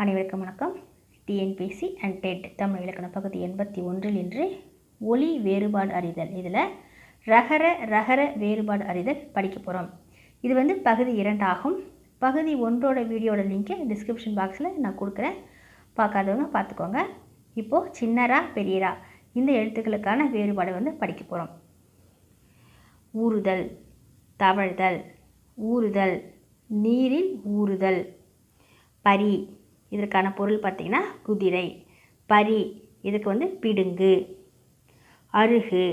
அனைவருக்கும் வணக்கம். TNPSC and dead Tamil இலக்கண பகுதி எண்பத்தி ஒன்றில் இன்று ஒலி வேறுபாடு அறிதல். இதில் ரகர ரகர வேறுபாடு அறிதல் படிக்க போகிறோம் இது வந்து பகுதி இரண்டாகும். பகுதி ஒன்றோட வீடியோட லிங்க்கை டிஸ்கிரிப்ஷன் பாக்ஸில் நான் கொடுக்குறேன். பார்க்காதவங்க பார்த்துக்கோங்க. இப்போது சின்னரா பெரியரா இந்த எழுத்துக்களுக்கான வேறுபாடு வந்து படிக்க போகிறோம் ஊறுதல் தவழ்தல் ஊறுதல் நீரில் ஊறுதல் பரி இதற்கான பொருள் பார்த்திங்கன்னா குதிரை பரி இதுக்கு வந்து பிடுங்கு அருகு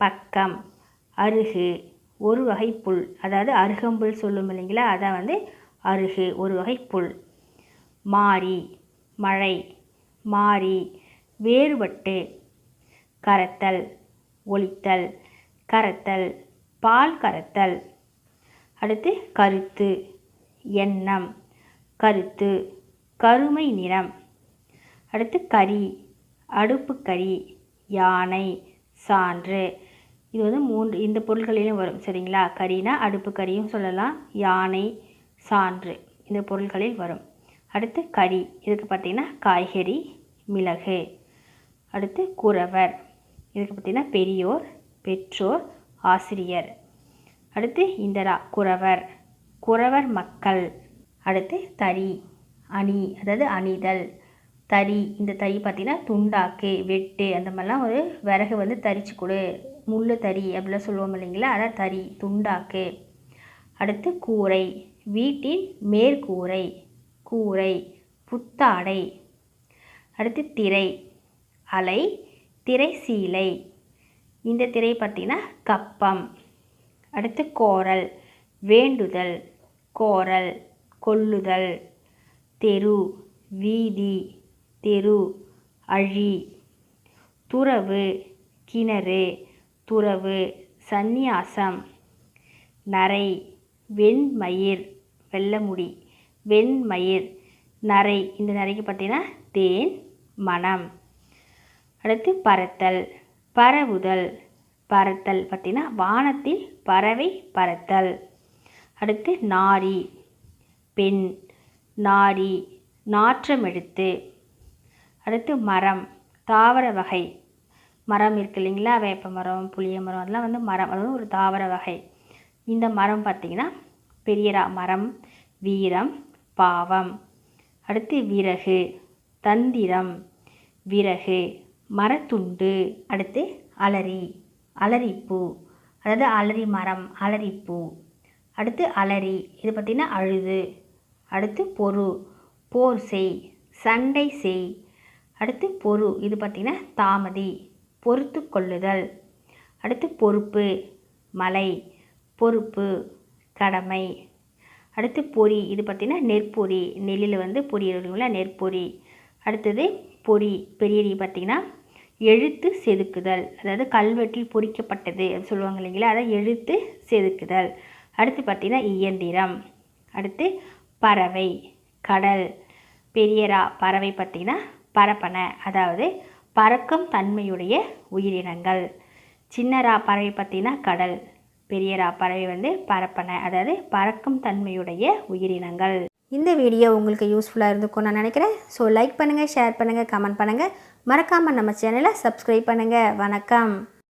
பக்கம் அருகு ஒரு வகை புல். அதாவது அருகம்புல் சொல்லும் இல்லைங்களா? அதான் வந்து அருகு ஒரு வகை புல். மாறி மழை மாறி வேறுபட்டு கரத்தல் ஒளித்தல் கரத்தல் பால் கரத்தல். அடுத்து கருத்து எண்ணம் கருத்து. கருமை நிறம். அடுத்து கரி அடுப்பு யானை சான்று. இது வந்து மூன்று இந்த பொருள்களிலும் வரும் சரிங்களா? கரினா அடுப்பு கறியும் சொல்லலாம் யானை சான்று இந்த பொருள்களில் வரும். அடுத்து கறி இதுக்கு பார்த்திங்கன்னா காய்கறி மிளகு. அடுத்து குறவர் இதுக்கு பார்த்திங்கன்னா பெரியோர் பெற்றோர் ஆசிரியர். அடுத்து இந்தரா குறவர் குறவர் மக்கள். அடுத்து தறி. அணி அதாவது அணிதல் தறி இந்த தறி பார்த்திங்கன்னா துண்டாக்கு வெட்டு அந்த மாதிரிலாம் ஒரு விறகு வந்து தரிச்சு கொடு. முள் தறி அப்படிலாம் சொல்லுவோம் இல்லைங்களா? அதான் தறி துண்டாக்கு. அடுத்து கூரை வீட்டின் மேற்கூரை கூரை புத்தாடை. அடுத்து திரை அலை திரை சீலை இந்த திரை பார்த்திங்கன்னா கப்பம். அடுத்து கோரல் வேண்டுதல் கோரல் கொல்லுதல். தெரு வீதி தெரு அழி துறவு கிணறு துறவு சந்நியாசம் நரை வெண்மயிர் வெள்ளமுடி வெண்மயிர் நரை. இந்த நரைக்கு பார்த்தீங்கன்னா தேன் மனம் அடுத்து பறத்தல் பரவுதல் பறத்தல் பார்த்தீங்கன்னா வானத்தில் பறவை பறத்தல். அடுத்து நாரி பெண். நாரி நாற்றமெடுத்து அடுத்து மரம் தாவர வகை. மரம் இருக்கு இல்லைங்களா? வேப்ப மரம் புளிய மரம் அதெல்லாம் வந்து மரம். அதாவது ஒரு தாவர வகை. இந்த மரம் பார்த்திங்கன்னா பெரியரா மரம் வீரம் பாவம். அடுத்து விறகு தந்திரம் விறகு மரத்துண்டு. அடுத்து அலரி அலரிப்பூ. அதாவது அலரி மரம் அலரிப்பூ. அடுத்து அலரி இது பார்த்திங்கன்னா அழுது. அடுத்து பொறு போர் செய் சண்டை செய். அடுத்து பொறு இது பார்த்திங்கன்னா தாமதி பொறுத்து கொள்ளுதல். அடுத்து பொறுப்பு மலை பொறுப்பு கடமை. அடுத்து பொறி இது பார்த்திங்கன்னா நெற்பொறி நெல்லில் வந்து பொறி இருக்குங்களா நெற்பொறி. அடுத்தது பொறி பெரியடி பார்த்திங்கன்னா எழுத்து செதுக்குதல். அதாவது கல்வெட்டில் பொறிக்கப்பட்டது அது சொல்லுவாங்க இல்லைங்களா அதை எழுத்து செதுக்குதல். அடுத்து பார்த்திங்கன்னா இயந்திரம். அடுத்து பறவை கடல் பெரியரா பறவை பார்த்திங்கன்னா பரப்பனை. அதாவது பறக்கும் தன்மையுடைய உயிரினங்கள். சின்னரா பறவை பார்த்திங்கன்னா கடல் பெரியரா பறவை வந்து பரப்பனை. அதாவது பறக்கும் தன்மையுடைய உயிரினங்கள். இந்த வீடியோ உங்களுக்கு யூஸ்ஃபுல்லாக இருந்துக்கும் நான் நினைக்கிறேன். ஸோ லைக் பண்ணுங்கள் ஷேர் பண்ணுங்கள் கமெண்ட் பண்ணுங்கள் மறக்காமல் நம்ம சேனலை சப்ஸ்கிரைப் பண்ணுங்கள் வணக்கம்.